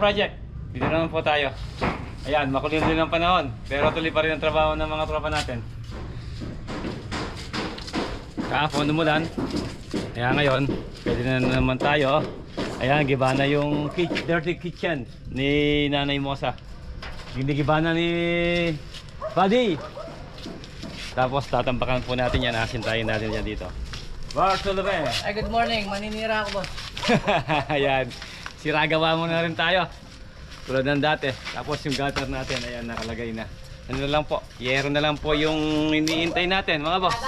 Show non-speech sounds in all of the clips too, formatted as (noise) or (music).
Project. Dito naman po tayo. Ayan, makulim din ang panahon. Pero tuloy pa rin ang trabaho ng mga tropa natin. Kahapon umulan. Kaya ngayon, pwede na naman tayo. Ayan, giba na yung kitchen, dirty kitchen ni Nanay Mosa. Ginigiba na ni Buddy. Tapos tatampakan po natin yan, asintayin natin yan dito. Bartolome! Ay, good morning. Maninira ako, boss. (laughs) ayan, siragawa mo na rin tayo. Tulad ng dati. Tapos yung gutter natin, ayan, nakalagay na. Ano na lang po, yero na lang po yung iniintay natin, mga boss.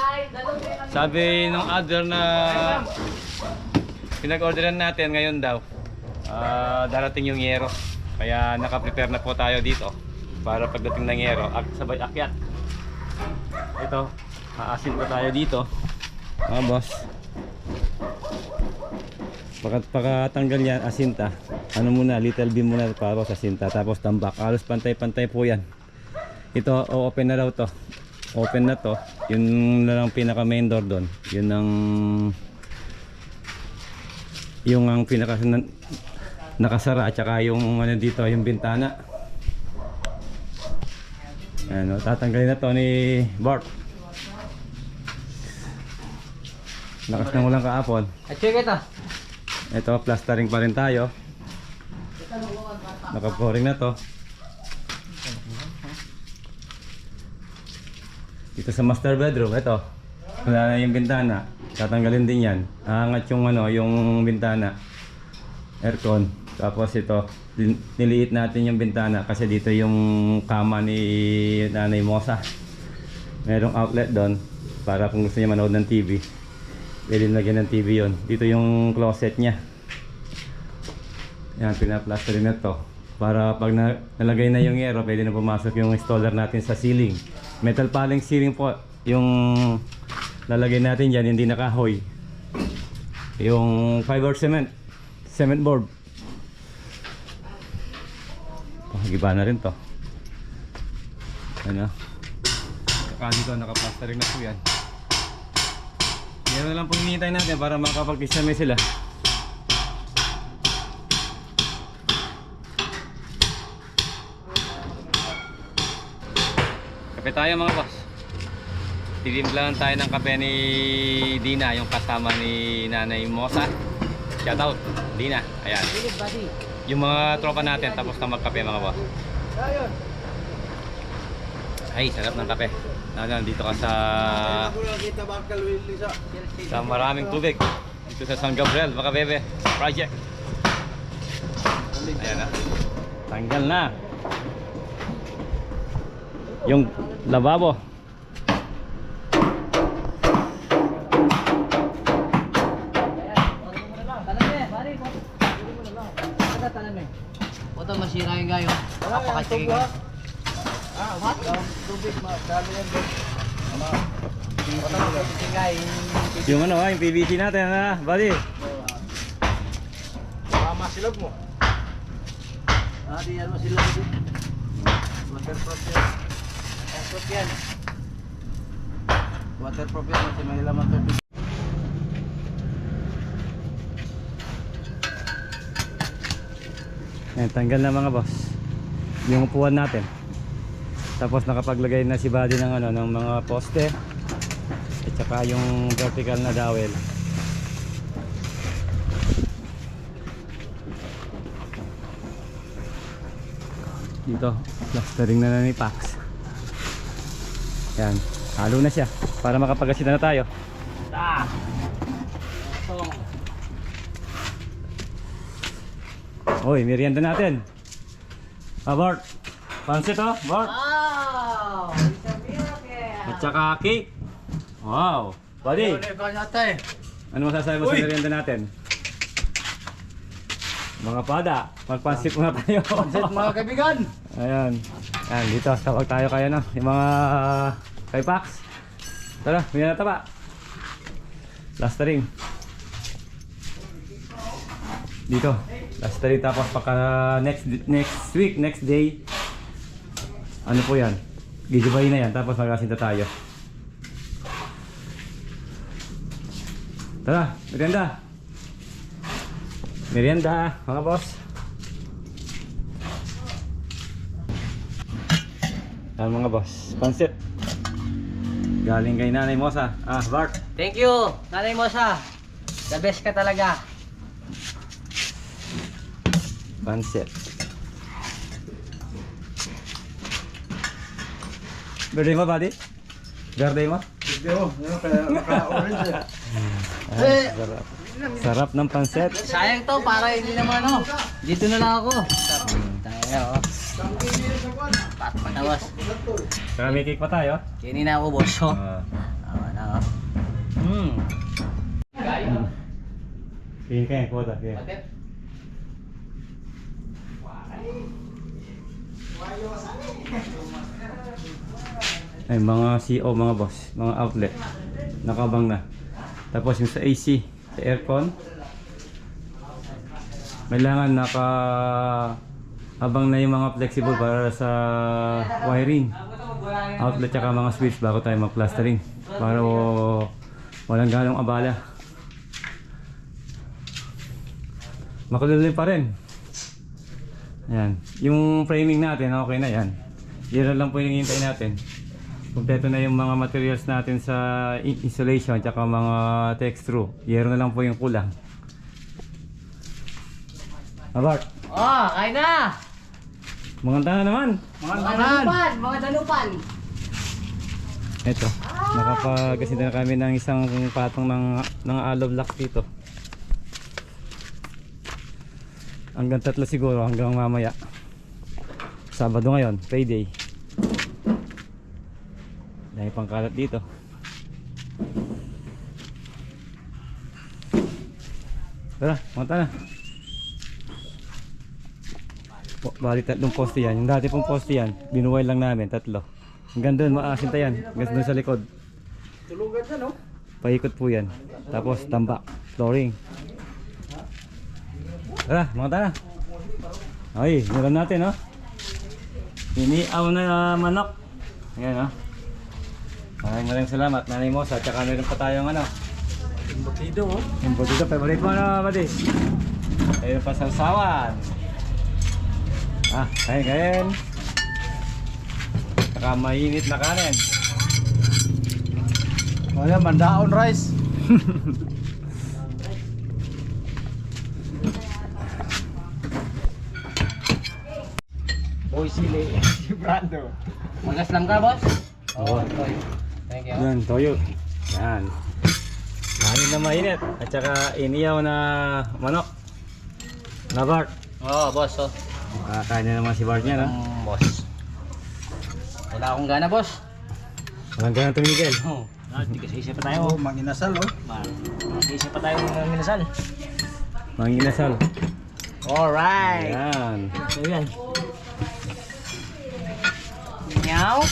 Sabi nung other na pinag-orderan natin ngayon daw, ah, darating yung yero. Kaya naka-prepare na po tayo dito para pagdating ng yero, ak sabay akyat. Ito, aasin pa tayo dito. Mga boss. Pagkat pagkatanggal yan, asinta. Ano muna, little beam muna para sa asinta. Tapos tambak. Halos pantay-pantay po yan. Ito, o-open na daw to. Open na to. Yun na lang pinaka main door doon. Yun ang yung ang pinaka na- nakasara at saka yung ano dito yung bintana ano tatanggalin na to ni Bart lakas ng ulang kaapon Ay, check ito. Ito plastering pa rin tayo. Naka-flooring na to. Dito sa master bedroom ito. Wala na yung bintana. Tatanggalin din yan. Aangat yung ano yung bintana. Aircon. Tapos ito niliit natin yung bintana kasi dito yung kama ni nanay Mosa. Merong outlet doon para kung gusto niya manood ng TV pwede lagyan ng TV yon dito yung closet niya. Yan pinaplaster na to. Para pag na, nalagay na yung aero pwede na pumasok yung installer natin sa ceiling. Metal paling ceiling po yung lalagay natin dyan hindi nakahoy. Yung fiber cement cement board. Pagiba na rin to. Ano? Saka dito nakaplastering na po yan yan na lang pong hinihintay natin para makapag-kisame sila Kape tayo mga boss. Titimplan tayo ng kape ni Dina, yung kasama ni Nanay Mosa. Shout out, Dina. Ayan. Yung mga tropa natin tapos na magkape mga boss. Ay, sarap ng kape. Lalo dito ka sa sa maraming tubig. Dito sa San Gabriel, mga bebe. Project. Ayan na. Tanggal na. Yung lababo. Ito, masira yung gayo. Napakatigil ka. Ah, what? Tubig, dami yan, bro. Magkatigay. Yung ano, ah, yung PVC natin, ha, buddy. Mama silog mo. Ah, di yan mo sila. Waterproof yan. Waterproof yan. Waterproof yan kasi may laman tubig. Ayan, tanggal na mga boss. Yung upuan natin. Tapos nakapaglagay na si Buddy ng ano ng mga poste. At saka yung vertical na dowel. Dito, plastering na na ni Pax. Yan, halo na siya para makapagasita na tayo. Ah! Oy, merienda natin. Ah, Bart. Pansit oh, Bart. Wow! It's a miracle! At saka cake. Wow. Buddy, natin. ano masasabi mo sa Uy! merienda natin? Mga pada, magpansit muna tayo. Pansit mga kaibigan. (laughs) Ayan. Ayan, dito. Tawag tayo kayo no. Yung mga kay Pax. Tara, may na taba. Last ring. Dito. Last ring tapos pagka next next week, next day. Ano po yan? Gigibahin na yan, tapos magasinta tayo. Tara, merienda! Merienda, mga boss! Yan mga boss, pansit! Galing kay Nanay Mosa. Ah, Bart. Thank you, Nanay Mosa. The best ka talaga. Pansit. Birthday mo, buddy? Birthday mo? Hindi oh, yun kaya naka-orange eh. Ah, sarap. Sarap ng pansit. Sayang to, para hindi naman ano. Dito na lang ako. Tayo, oh. Pat pa na, boss. Saka may cake pa tayo. Kinin na ako, boss. Oh. Ah. Tama na, oh. Hmm. Tingin ka yan, kuwata. Tingin. Ay, mga CO, mga boss, mga outlet. Nakabang na. Tapos yung sa AC, sa aircon. Kailangan naka habang na yung mga flexible para sa wiring. Outlet tsaka mga switch bago tayo mag-plastering. Para o- walang ganong abala. Makulilim pa rin. Ayan. Yung framing natin, okay na yan. Yan lang po yung hintay natin. Kompleto na yung mga materials natin sa in- insulation tsaka mga texture. Yero na lang po yung kulang. Abart, Oh, kain na! maganda na naman. Mga danupan, mga danupan. Ito, nakapagasinda na kami ng isang patong ng, ng aloe block dito. Hanggang tatlo siguro, hanggang mamaya. Sabado ngayon, payday. Dahil pang kalat dito. Tara, monta na. Bali tatlong poste yan. Yung dati pong poste yan, binuway lang namin, tatlo. Hanggang doon, maasinta yan. Hanggang doon sa likod. Tulugan dyan oh. Paikot po yan. Tapos tambak, flooring. Tara, mga tara. Ay, meron natin, oh. Iniaw na manok. Ayan, oh. Maraming maraming salamat, Nanay Mosa. Tsaka meron pa tayong ano. Batido oh. Dito, favorite mo na, Badi. Ayun pa sausawan. Ah, kain, kain. Saka mainit na kanin. O yan, mandaon rice. (laughs) Boy sili. (laughs) si Brando. Magaslam ka, boss? Oo. Toy. Thank you. Yan, toyo. Yan. Mainit na mainit. At saka iniyaw na manok. Na Bart. Oo, boss, oh. Kakain na naman si Bart niya, no? Mm, boss. Wala akong gana, boss. Walang ganang tumigil. Oh. Ah, di kasi isa pa Oh, tayo. manginasal oh. Man, kasi isa pa tayo ng minasal. Manginasal. Alright. Yan. So yan. Meow.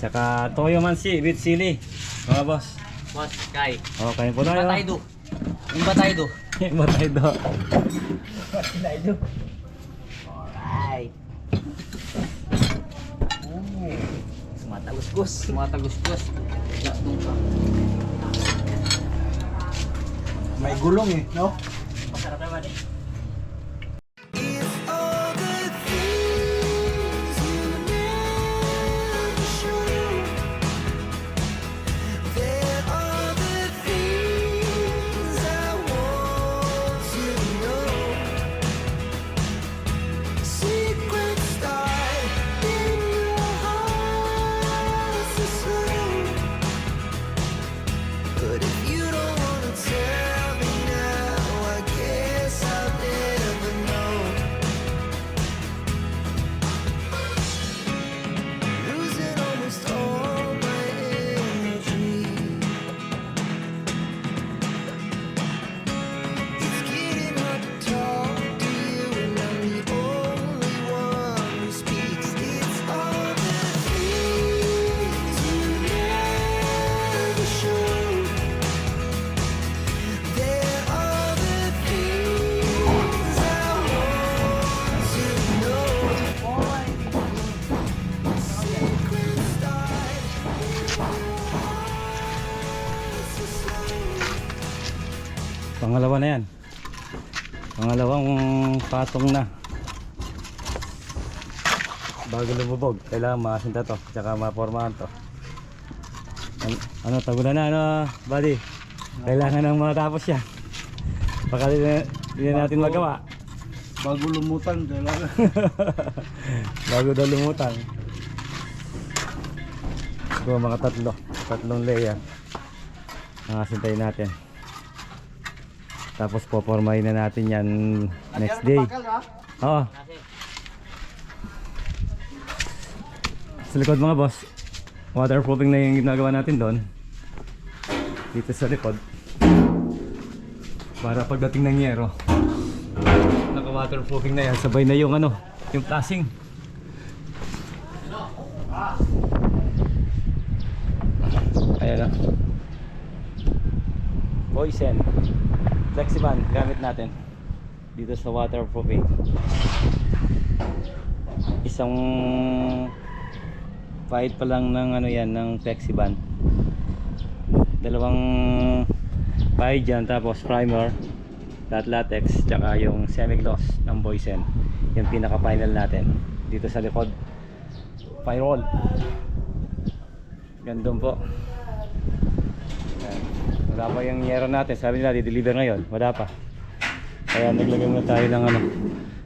Tsaka toyo mansi with sili. Mga boss. Boss, kay. O, kain po tayo. tayo do. Imba tayo do. Iba tayo do. tayo do. Alright. Oh. Sumatagusgus. Sumatagusgus. May gulong eh, no? Masarap naman eh. Patong na. bago lumubog. Kailangan makasinta to, tsaka mapormahan to. Ano, ano tagulan na, ano, buddy? Kailangan nang matapos yan. Baka di na, di na natin magawa. Bago lumutan, kailangan. (laughs) bago daw lumutang. So, mga tatlo. Tatlong layer. Ang asintayin natin. Tapos popormahin na natin yan next day. Oo. Sa likod mga boss, waterproofing na yung ginagawa natin doon. Dito sa likod. Para pagdating ng yero, naka-waterproofing na yan. Sabay na yung ano, yung flashing. Ayan na. Poison. Flexiban gamit natin dito sa waterproofing. Isang pahit pa lang ng ano yan ng Flexiban. Dalawang pahit dyan tapos primer flat latex tsaka yung semi-gloss ng Boysen yung pinaka final natin dito sa likod firewall gandun po. Wala pa yung yero natin. Sabi nila di-deliver ngayon. Wala pa. Kaya naglagay muna tayo ng ano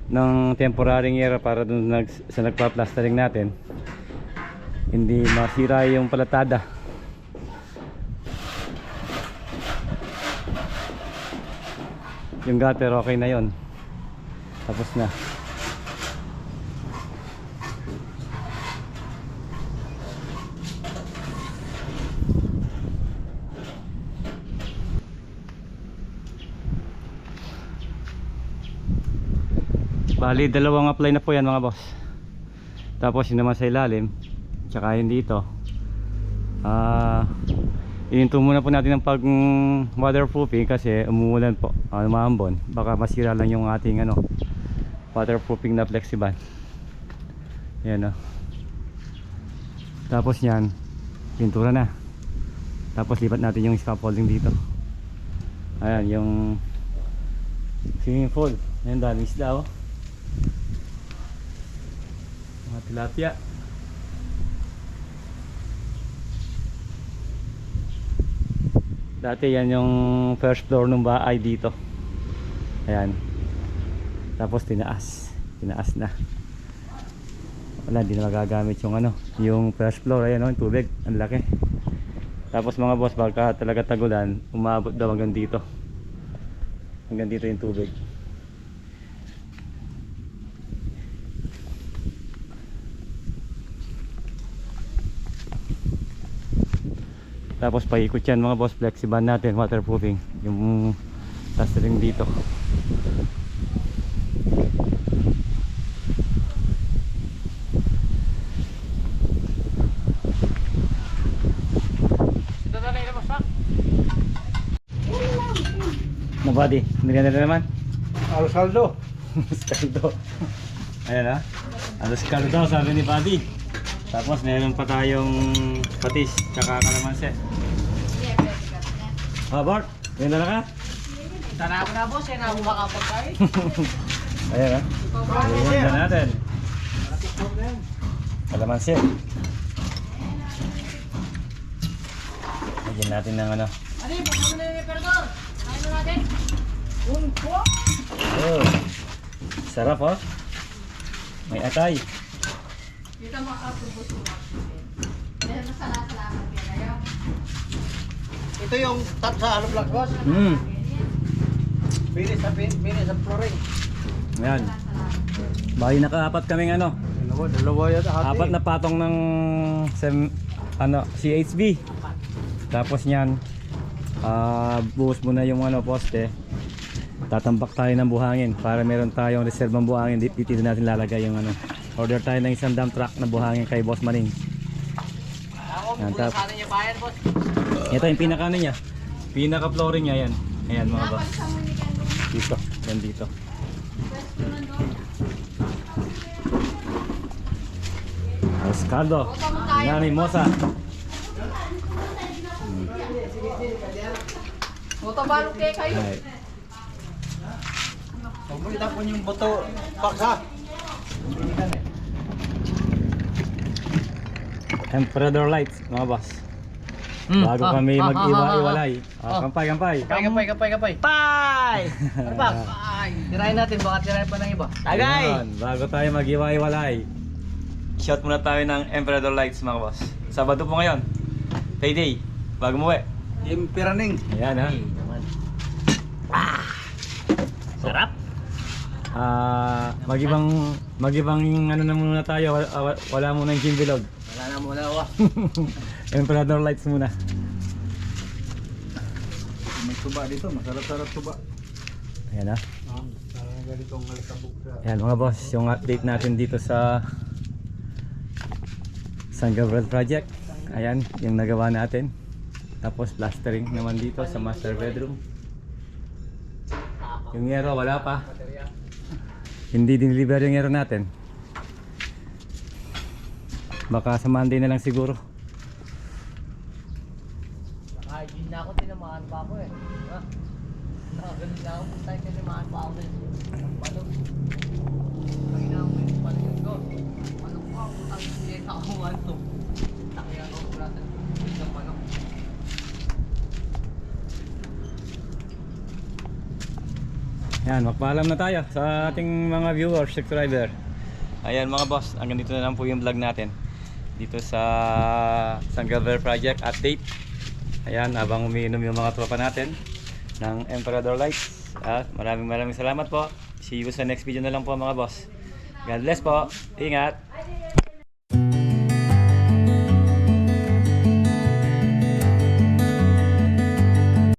ng temporary yero para dun nag, sa nagpa-plastering natin. Hindi masira yung palatada. Yung gutter okay na yon tapos na bali dalawang apply na po yan mga boss tapos yun naman sa ilalim tsaka yun dito ah Ininto muna po natin ang pag waterproofing kasi umuulan po, uh, umahambon. Baka masira lang yung ating ano, waterproofing na flexiban. Yan o. Tapos yan, pintura na. Tapos lipat natin yung scaffolding dito. Ayan, yung swimming pool. Ayan, daming isda oh. Mga tilapia. Dati yan yung first floor ng bahay dito. Ayan. Tapos tinaas. Tinaas na. Wala, hindi na magagamit yung ano. Yung first floor, ayan o, yung tubig. Ang laki. Tapos mga boss, baka talaga tagulan, umabot daw hanggang dito. Hanggang dito yung tubig. Tapos paikot yan mga boss flexiban natin waterproofing yung plastering dito. Ito na. Na body, nilyan na naman. Alsaldo. Skaldo. (laughs) Ayan ah. Alas kaldo daw sabi ni Buddy. Tapos meron pa tayong patis tsaka kalamansi. Ah, Bart, yun na lang ka? Ako na boss, yan ako makapagkain. (laughs) Ayan ah. Ayan na natin. Kalamansi. Lagyan natin ng ano. Yung baka mo na yung perdor? Kain mo natin. Un po. Oh. Sarap oh. May atay. Dito makakubos mo. Dahil masalamat yan. Ayaw. Ito yung tat sa ano black boss. Mm. Binis sa binis sa flooring. Ayan. Bali nakaapat kaming ano. Dalawa, dalawa yan ate. Apat na patong ng sem, ano, CHB. Tapos niyan, ah buhos mo na yung ano, poste. Tatambak tayo ng buhangin para meron tayong reservang buhangin. Dito, dito natin lalagay yung ano. Order tayo ng isang dump truck na buhangin kay Boss Maning. Ako, Yan, muna tap. sa yung bayan boss. Ito yung pinaka ano niya. Pinaka flooring niya yan. Ayan mga boss. Dito, yan dito. Mo tayo. Yan, Mosa. Motobalog kayo kayo. Ay. Huwag mo itapon yung boto. Paksa. Emperador Lights, mga boss. Hmm. Bago Ah, kami ah, ah, mag-iwa-iwalay. ah, Ah, ah. kampay, kampay. Kapay, kapay, kapay, kapay. Tay! (laughs) Ano ba? Ay, tirahin natin, baka tirahin pa ng iba. Tagay! Bago tayo mag-iwa-iwalay. Shot muna tayo ng Emperador Lights, mga boss. Sabado po ngayon. Payday. Bago mo eh. Yung piraning. Ayan ha. Sarap. Ah, magibang magibang ano na muna tayo. Wala, wala, wala muna yung Kimbilog. Na muna ako. Emperador Lights muna. May tuba dito, masarap-sarap tuba. Ayan ha. Ah, parang ganitong alikabok sa... Ayan mga boss, yung update natin dito sa San Gabriel Project. Ayan, yung nagawa natin. Tapos plastering naman dito sa master bedroom. Yung yero, wala pa. Hindi diniliver yung yero natin. Baka sa Monday na lang siguro. Ay, yun na ako, tinamaan pa ako eh. Ha? Nakagaling na ako, punta yung tinamaan pa ako eh. Ang balong. Ang inaam ko yung balong ko. Manok ko, ang sinita ako ano. Takaya ako, sa isang manok. Yan, magpaalam na tayo sa ating mga viewers, subscriber. Ayan mga boss, hanggang dito na lang po yung vlog natin. Dito sa San Gabriel Project update. Ayan, habang umiinom yung mga tropa natin ng Emperador Lights. At maraming maraming salamat po. See you sa next video na lang po mga boss. God bless po. Ingat.